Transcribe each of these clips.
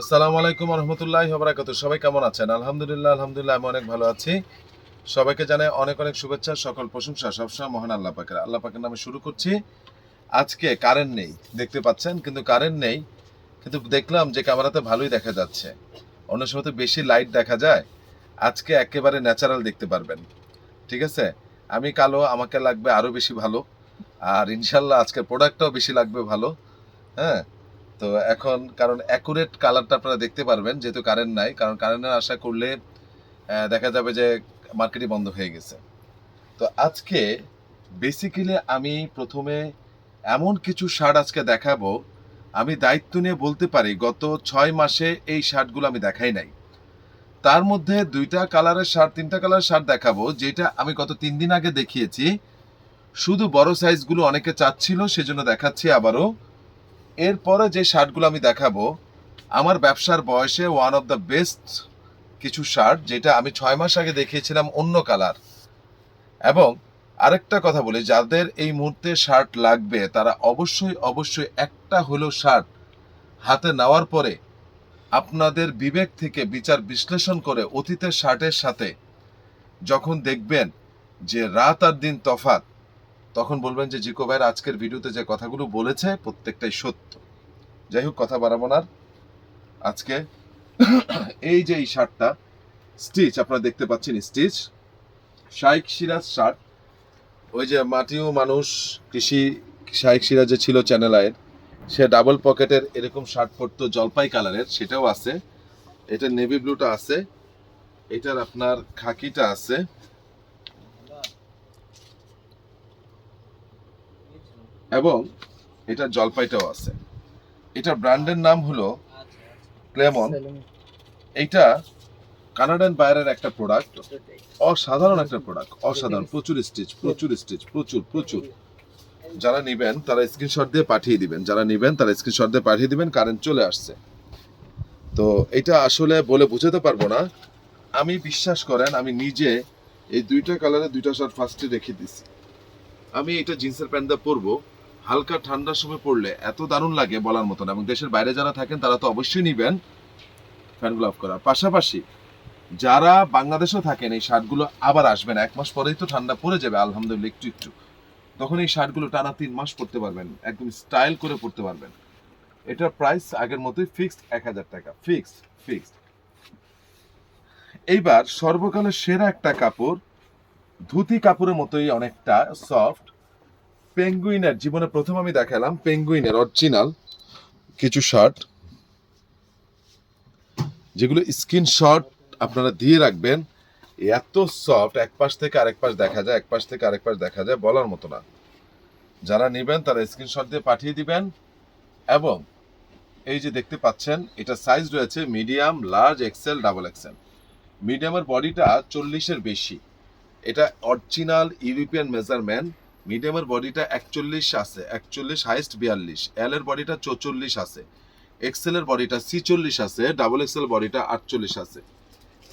আসসালামু আলাইকুম রহমতুল্লাহ বারাকাতু সবাই কেমন আছেন? আলহামদুলিল্লাহ আলহামদুলিল্লাহ, আমি অনেক ভালো আছি। সবাইকে জানাই অনেক অনেক শুভেচ্ছা, সকল প্রশংসা, সবসময় মহান আল্লাহ পাকের। আল্লাহ পাকের নামে শুরু করছি। আজকে কারেন্ট নেই, দেখতে পাচ্ছেন? কিন্তু কারেন্ট নেই, কিন্তু দেখলাম যে ক্যামেরাতে ভালোই দেখা যাচ্ছে। অন্য সময় তো বেশি লাইট দেখা যায়। আজকে একেবারে ন্যাচারাল দেখতে পারবেন। ঠিক আছে? আমি কালো, আমাকে লাগবে আরও বেশি ভালো। আর ইনশাল্লাহ আজকের প্রোডাক্টটাও বেশি লাগবে ভালো। হ্যাঁ? তো এখন, কারণ অ্যাকুরেট কালারটা আপনারা দেখতে পারবেন, যেহেতু কারেন্ট নাই, কারণ কারেন্টের আশা করলে দেখা যাবে যে মার্কেটই বন্ধ হয়ে গেছে। তো আজকে বেসিক্যালি আমি প্রথমে এমন কিছু শার্ট আজকে দেখাবো, আমি দায়িত্ব নিয়ে বলতে পারি, গত ছয় মাসে এই শার্টগুলো আমি দেখাই নাই। তার মধ্যে দুইটা কালারের শার্ট তিনটা কালারের শার্ট দেখাবো, যেটা আমি গত তিন দিন আগে দেখিয়েছি। শুধু বড় সাইজগুলো অনেকে চাচ্ছিল, সেজন্য দেখাচ্ছি আবারও। এরপরে যে শার্টগুলো আমি দেখাবো, আমার ব্যবসার বয়সে ওয়ান অফ দ্য বেস্ট কিছু শার্ট, যেটা আমি ছয় মাস আগে দেখিয়েছিলাম অন্য কালার। এবং আরেকটা কথা বলি, যাদের এই মুহূর্তে শার্ট লাগবে, তারা অবশ্যই অবশ্যই একটা হলেও শার্ট হাতে নেওয়ার পরে আপনাদের বিবেক থেকে বিচার বিশ্লেষণ করে অতীতের শার্টের সাথে যখন দেখবেন যে রাত আর দিন তফাৎ তখন বলবেন যে, জিকো ভাইয়ের আজকের ভিডিওতে যে কথাগুলো বলেছে, প্রত্যেকটাই সত্য। যাই হোক, কথা বাড়াবো না। আজকে এই যে এই শার্টটা, স্টিচ, আপনারা দেখতে পাচ্ছেন স্টিচ। শাইক সিরাজ শার্ট। ওই যে মাটিও মানুষ, কৃষি শাইক সিরাজ যে ছিল চ্যানেল আয়ের সে ডাবল পকেটের এরকম শার্ট পরতো, জলপাই কালারের, সেটাও আছে। এটা নেভি ব্লুটা আছে। এটার আপনার খাকিটা আছে। এবং এটা জলপাইটাও আছে। এটা ব্র্যান্ডের নাম হলো ক্লেমন। এইটা কানাডান বায়ারের একটা প্রোডাক্ট। অসাধারণ একটা প্রোডাক্ট। অসাধারণ। প্রচুর স্টিচ প্রচুর স্টিচ, প্রচুর প্রচুর। যারা নেবেন, তারা স্ক্রিনশট দিয়ে পাঠিয়ে দিবেন। যারা নেবেন, তারা স্ক্রিনশট দিয়ে পাঠিয়ে দিবেন, কারেন্ট চলে আসছে। তো এটা আসলে বলে বোঝাতে পারব না। আমি বিশ্বাস করেন, আমি নিজে এই দুইটা কালারে দুইটা শার্ট ফার্স্টে রেখে দিছি। আমি এটা জিন্সের প্যান্ট দিয়ে পরবো। হালকা ঠান্ডার সময় পড়লে এত দারুণ লাগে বলার মতন এবং দেশের বাইরে যারা থাকেন, তারা তো অবশ্যই নিবেন ফ্যানগুলো অফ করার। পাশাপাশি যারা বাংলাদেশেও থাকেন, এই শার্টগুলো আবার আসবেন এক মাস পরেই তো ঠান্ডা পড়ে যাবে, আলহামদুলিল্লাহ, একটু একটু। তখন এই শার্টগুলো টানা তিন মাস পরতে পারবেন, একদম স্টাইল করে পরতে পারবেন। এটার প্রাইস আগের মতোই ফিক্সড এক হাজার টাকা। Fixed fixed. এইবার সর্বকালের সেরা একটা কাপড়, ধুতি কাপড়ের মতোই অনেকটা, সফট পেঙ্গুইনের, জীবনে প্রথম আমি দেখালাম পেঙ্গুইনের অরিজিনাল কিছু শার্ট যেগুলো স্ক্রিনশট আপনারা দিয়ে রাখবেন। এত সফট এক পাশ থেকে আরেক পাশ দেখা যায়, এক পাশ থেকে আরেক পাশ দেখা যায় বলার মতো না। যারা নেবেন, তারা স্ক্রিনশট দিয়ে পাঠিয়ে দিবেন। এবং এই যে দেখতে পাচ্ছেন, এটা সাইজ রয়েছে medium large XL double XL মিডিয়ামের বডিটা চল্লিশের বেশি। এটা অরিজিনাল ইউরোপিয়ান মেজারমেন্ট মিডিয়ামের বডিটা একচল্লিশ আছে, একচল্লিশ হাইস্ট বিয়াল্লিশ এল এর বডিটা চৌচল্লিশ আছে এক্সেল এর বডিটা ছিচল্লিশ আছে ডাবল এক্সেল বডিটা আটচল্লিশ আছে।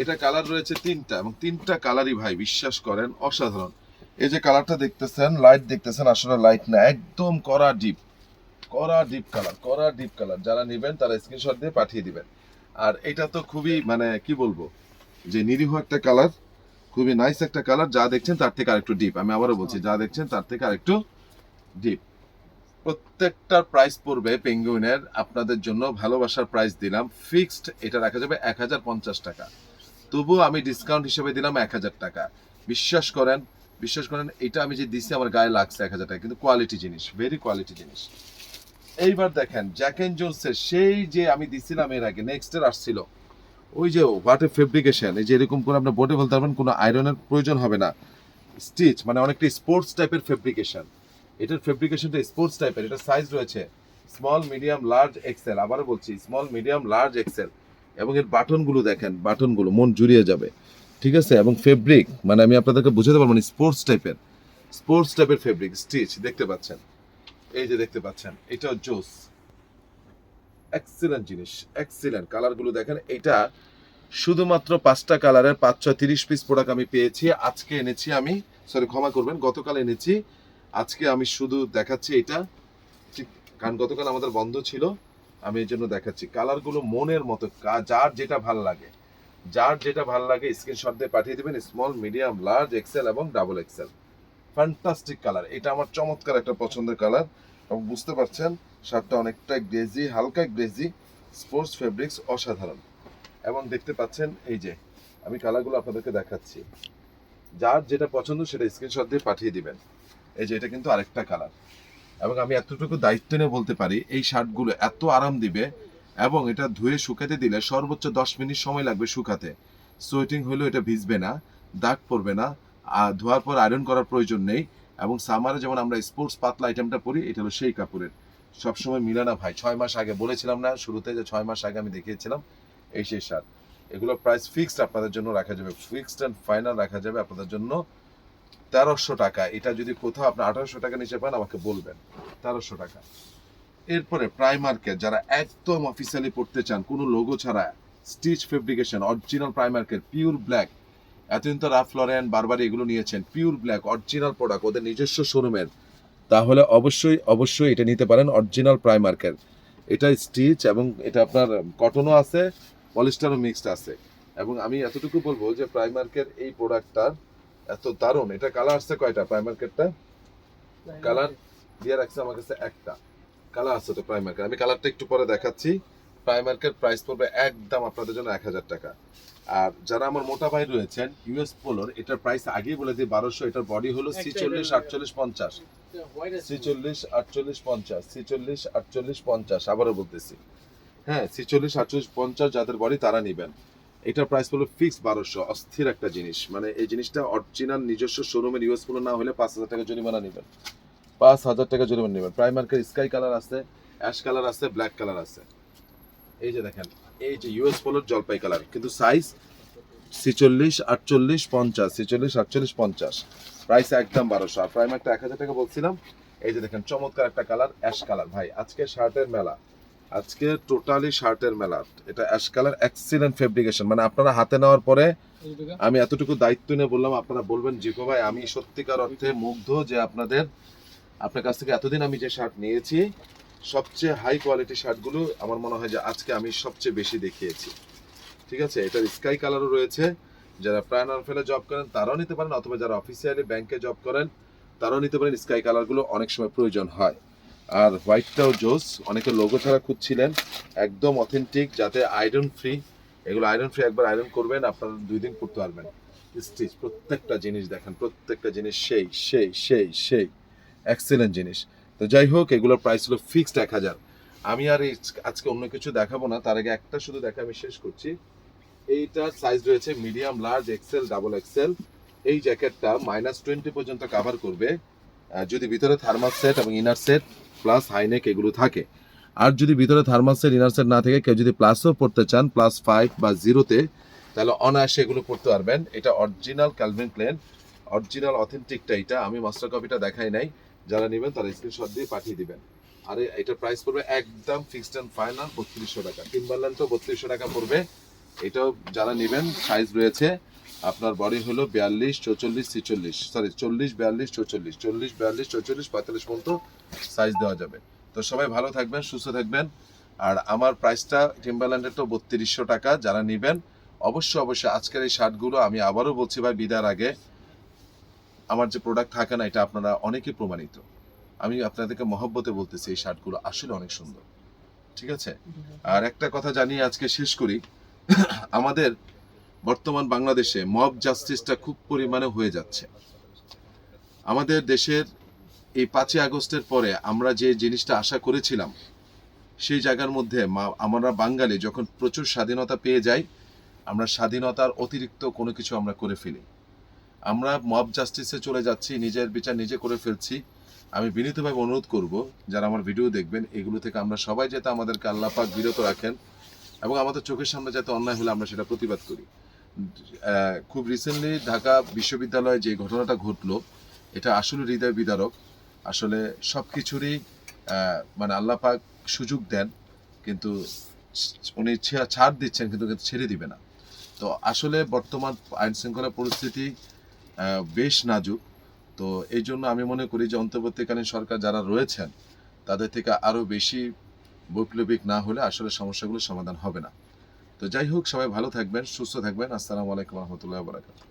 এটা কালার রয়েছে তিনটা এবং তিনটা কালারই ভাই, বিশ্বাস করেন, অসাধারণ। এই যে কালারটা দেখতেছেন লাইট দেখতেছেন, আসলে লাইট না, একদম কড়া ডিপ কড়া ডিপ কালার কড়া ডিপ কালার যারা নেবেন তারা স্ক্রিনশট দিয়ে পাঠিয়ে দিবেন। আর এটা তো খুবই মানে কি বলব, যে নিরীহ একটা কালার খুবই নাইস একটা কালার যা দেখছেন তার থেকে আরেকটু ডিপ আমি আবারও বলছি, যা দেখছেন তার থেকে আরেকটু ডিপ প্রত্যেকটার প্রাইস পড়বে পেঙ্গুইনের আপনাদের জন্য ভালোবাসার প্রাইস দিলাম। ফিক্সড এটা রাখা যাবে এক হাজার পঞ্চাশ টাকা। তবুও আমি ডিসকাউন্ট হিসেবে দিলাম এক হাজার টাকা। বিশ্বাস করেন বিশ্বাস করেন, এটা আমি যে দিছি আমার গায়ে লাগছে এক হাজার টাকা। কিন্তু কোয়ালিটি জিনিস ভেরি কোয়ালিটি জিনিস। এইবার দেখেন জ্যাক এন্ড জোন্সের সেই যে আমি দিছিলাম এর আগে নেক্সট এর আসছিল। ওই যে হোয়াট এ ফেব্রিকেশন এই যে এরকম করে আপনি বোটে বলতে পারবেন, কোনো আয়রনের প্রয়োজন হবে না। স্টিচ মানে অনেকটা স্পোর্টস টাইপের ফেব্রিকেশন এটার ফেব্রিকেশনটা স্পোর্টস টাইপের এটা সাইজ রয়েছে। স্মল মিডিয়াম লার্জ এক্সেল আবারও বলছি স্মল মিডিয়াম লার্জ এক্সেল এবং এর বাটনগুলো দেখেন, বাটনগুলো, মন জুড়িয়ে যাবে। ঠিক আছে? এবং ফেব্রিক মানে আমি আপনাদেরকে বুঝাতে পারব না স্পোর্টস টাইপের স্পোর্টস টাইপের ফেব্রিক স্টিচ দেখতে পাচ্ছেন? এই যে দেখতে পাচ্ছেন, এটাও জোস। এক্সিলেন্ট জিনিস এক্সিলেন্ট কালারগুলো দেখেন, এটা শুধুমাত্র পাঁচটা কালারের পাঁচ, ছয়, তিরিশ পিস প্রোডাক্ট আমি পেয়েছি। আজকে এনেছি আমি সরি ক্ষমা করবেন, গতকাল এনেছি। আজকে আমি শুধু দেখাচ্ছি এটা। কারণ গতকাল আমাদের বন্ধ ছিল, আমি এই জন্য দেখাচ্ছি। কালারগুলো মনের মতো যার যেটা ভালো লাগে। যার যেটা ভালো লাগে স্ক্রিনশট দিয়ে পাঠিয়ে দেবেন স্মল মিডিয়াম লার্জ এক্সেল এবং ডাবল এক্সেল ফ্যান্টাস্টিক কালার এটা আমার চমৎকার একটা পছন্দের কালার এবং বুঝতে পারছেন? শার্টটা অনেকটা গ্রেজি, হালকা গ্রেজি স্পোর্টস ফেব্রিক্স অসাধারণ। এবং দেখতে পাচ্ছেন, এই যে, আমি কালারগুলো আপনাদেরকে দেখাচ্ছি। যার যেটা পছন্দ সেটা স্ক্রিনশট দিয়ে পাঠিয়ে দিবেন। এই যে, এটা কিন্তু আরেকটা কালার। এবং আমি এতটুকু দায়িত্ব নিয়ে বলতে পারি, এই শার্টগুলো এত আরাম দিবে এবং এটা ধুয়ে শুকাতে দিলে সর্বোচ্চ দশ মিনিট সময় লাগবে শুকাতে। সোয়েটিং হলেও এটা ভিজবে না, দাগ পড়বে না, আর ধোয়ার পর আয়রন করার প্রয়োজন নেই। এবং সামারে যেমন আমরা স্পোর্টস পাতলা আইটেমটা পরি, এটা হলো সেই কাপড়ের। সবসময় মিলে না ভাই। ছয় মাস আগে বলেছিলাম না, শুরুতে যে ছয় মাস আগে আমি দেখিয়েছিলাম, এই সেই শার্ট এগুলো প্রাইস ফিক্সড আপনাদের জন্য রাখা যাবে। ফিক্সড অ্যান্ড ফাইনাল রাখা যাবে আপনাদের জন্য তেরোশো টাকা। এটা যদি কোথাও আপনি আঠারোশো টাকা নিচে পান, আমাকে বলবেন। তেরোশো টাকা। এরপরে প্রাইমার্কের যারা একদম অফিসিয়ালি পড়তে চান, কোনো লোগো ছাড়া স্টিচ ফেব্রিকেশন অরিজিনাল প্রাইমার্কের পিওর ব্ল্যাক এতদিন তো রাফ লরেন বারবার এগুলো নিয়েছেন পিওর ব্ল্যাক অরিজিনাল প্রোডাক্ট ওদের নিজস্ব শোরুমের তাহলে অবশ্যই অবশ্যই এটা নিতে পারেন অরিজিনাল প্রাইমার্কের এটা স্টিচ এবং এটা আপনার কটনও আছে পলিস্টারও মিক্সড আছে। এবং আমি এতটুকু বলব যে প্রাইমার্কের এই প্রোডাক্টটার এত দারুণ। এটা কালার আসছে কয়টা প্রাইমার্কেরটা কালার দিয়ে রাখছে আমার কাছে একটা। কালার আছে তো প্রাইমার্কের আমি কালারটা একটু পরে দেখাচ্ছি। প্রাইমার্কের প্রাইস পড়বে একদম আপনাদের জন্য এক হাজার টাকা। আর যারা আমার মোটা ভাই রয়েছেন ইউএস পোলোর এটার প্রাইস আগেই বলে দিই বারোশো এটার বডি হলো ছিচল্লিশ আটচল্লিশ পঞ্চাশ। ছিচল্লিশ আটচল্লিশ পঞ্চাশ। ছিচল্লিশ আটচল্লিশ পঞ্চাশ আবারও বলতেছি। হ্যাঁ ছিচল্লিশ আটচল্লিশ পঞ্চাশ যাদের বডি তারা নেবেন। এটার প্রাইস হলো ফিক্স বারোশো অস্থির একটা জিনিস। মানে এই জিনিসটা অরিজিনাল নিজস্ব শোরুমের ইউএস পোলো না হলে পাঁচ হাজার টাকা জরিমানা নেবেন। পাঁচ হাজার টাকা জরিমানা নেবেন। প্রাইমার্কের স্কাই কালার আছে অ্যাশ কালার আছে ব্ল্যাক কালার আছে। এই যে দেখেন, এই যে ইউএস পোলোর জলপাই কালার কিন্তু সাইজ ছিচল্লিশ, আটচল্লিশ, পঞ্চাশ, ছিচল্লিশ, আটচল্লিশ, পঞ্চাশ। প্রাইস একদম বারোশো। আর প্রাইমারটা এক হাজার টাকা বলছিলাম, এই যে দেখেন, চমৎকার একটা কালার অ্যাশ কালার ভাই, আজকে শার্টের মেলা, আজকে টোটালি শার্টের মেলা। এটা অ্যাশ কালার এক্সিলেন্ট ফেব্রিকেশন মানে আপনারা হাতে নেওয়ার পরে আমি এতটুকু দায়িত্ব নিয়ে বললাম, আপনারা বলবেন জিকো ভাই, আমি সত্যিকার অর্থে মুগ্ধ যে আপনাদের, আপনার কাছ থেকে এতদিন আমি যে শার্ট নিয়েছি সবচেয়ে হাই কোয়ালিটি শার্টগুলো আমার মনে হয় যে আজকে আমি সবচেয়ে বেশি দেখিয়েছি। ঠিক আছে? এটার স্কাই কালারও রয়েছে। যারা প্রাণ ফেলে জব করেন, তারাও নিতে পারেন। অথবা যারা অফিসিয়ালি ব্যাংকে জব করেন, তারাও নিতে পারেন। স্কাই কালারগুলো অনেক সময় প্রয়োজন হয়। আর হোয়াইটটাও জোস। অনেকে লোগো ছাড়া খুঁজছিলেন। একদম অথেন্টিক যাতে আয়রন ফ্রি এগুলো আয়রন ফ্রি একবার আয়রন করবেন, আপনারা দুই দিন করতে পারবেন। স্টিচ প্রত্যেকটা জিনিস দেখেন, প্রত্যেকটা জিনিস সেই সেই সেই সেই। এক্সেলেন্ট জিনিস। তো যাই হোক, এগুলোর প্রাইস হলো ফিক্সড এক হাজার। আমি আর আজকে অন্য কিছু দেখাবো না, তার আগে একটা শুধু দেখা আমি শেষ করছি। এইটার সাইজ রয়েছে medium large XL double XL এই জ্যাকেটটা মাইনাস টোয়েন্টি পর্যন্ত কভার করবে যদি ভিতরে থার্মাল সেট এবং inner set plus high neck এগুলো থাকে। আর যদি ভিতরে থার্মাল সেট ইনার সেট না থাকে, কেউ যদি প্লাসও পড়তে চান প্লাস ফাইভ বা জিরোতে তাহলে অনায়াসে এগুলো পড়তে পারবেন। এটা অরিজিনাল ক্যালভিন প্লেন অরিজিনাল অথেন্টিকটা এটা। আমি মাস্টার কপিটা দেখাই নাই। যারা নেবেন তারা স্ক্রিনশট দিয়ে পাঠিয়ে দিবেন। আর এ- এটার প্রাইস পড়বে একদম ফিক্সড অ্যান্ড ফাইনাল বত্রিশশো টাকা। টিম্বারল্যান্ড তো বত্রিশশো টাকা পড়বে। এটাও যারা নেবেন সাইজ রয়েছে, আপনার বডি হলো বিয়াল্লিশ, চৌচল্লিশ, ছিচল্লিশ। সরি চল্লিশ, বিয়াল্লিশ, চৌচল্লিশ। চল্লিশ, বিয়াল্লিশ, চৌচল্লিশ, পঁয়তাল্লিশ পর্যন্ত সাইজ দেওয়া যাবে। তো সবাই ভালো থাকবেন, সুস্থ থাকবেন। আর আমার প্রাইসটা টিম্বারল্যান্ডের তো বত্রিশশো টাকা, যারা নেবেন, অবশ্যই অবশ্যই আজকের এই শার্টগুলো আমি আবারও বলছি ভাই বিদার আগে। আমার যে প্রোডাক্ট থাকে না, এটা আপনারা অনেকে প্রমাণিত। আমি আপনাদেরকে মহব্বতে বলতেছি, এই শার্টগুলো আসলে অনেক সুন্দর। ঠিক আছে? আর একটা কথা জানিয়ে আজকে শেষ করি। আমাদের বর্তমান বাংলাদেশে মব জাস্টিসটা খুব পরিমাণে হয়ে যাচ্ছে। আমাদের দেশের এই পাঁচই আগস্টের পরে আমরা যে জিনিসটা আশা করেছিলাম, সেই জায়গার মধ্যে আমরা বাঙালি যখন প্রচুর স্বাধীনতা পেয়ে যাই, আমরা স্বাধীনতার অতিরিক্ত কোনো কিছু আমরা করে ফেলি। আমরা মব জাস্টিসে চলে যাচ্ছি, নিজের বিচার নিজে করে ফেলছি। আমি বিনীতভাবে অনুরোধ করব, যারা আমার ভিডিও দেখবেন, এগুলো থেকে আমরা সবাই যাতে আমাদেরকে আল্লাহ পাক বিরত রাখেন এবং আমাদের চোখের সামনে যাতে অন্যায় হলে আমরা সেটা প্রতিবাদ করি। খুব রিসেন্টলি ঢাকা বিশ্ববিদ্যালয়ে যে ঘটনাটা ঘটলো, এটা আসলে হৃদয় বিদারক। আসলে সব কিছুরই মানে আল্লাহ পাক সুযোগ দেন, কিন্তু উনি ছাড় দিচ্ছেন, কিন্তু ছেড়ে দিবে না। তো আসলে বর্তমান আইন শৃঙ্খলা পরিস্থিতি বেশ নাজুক। তো এই জন্য আমি মনে করি যে অন্তর্বর্তীকালীন সরকার যারা রয়েছেন, তাদের থেকে আরও বেশি বৈপ্লবিক না হলে আসলে সমস্যাগুলো সমাধান হবে না। তো যাই হোক, সবাই ভালো থাকবেন, সুস্থ থাকবেন। আসসালামু আলাইকুম রহমতুল্লাহ বরাকাত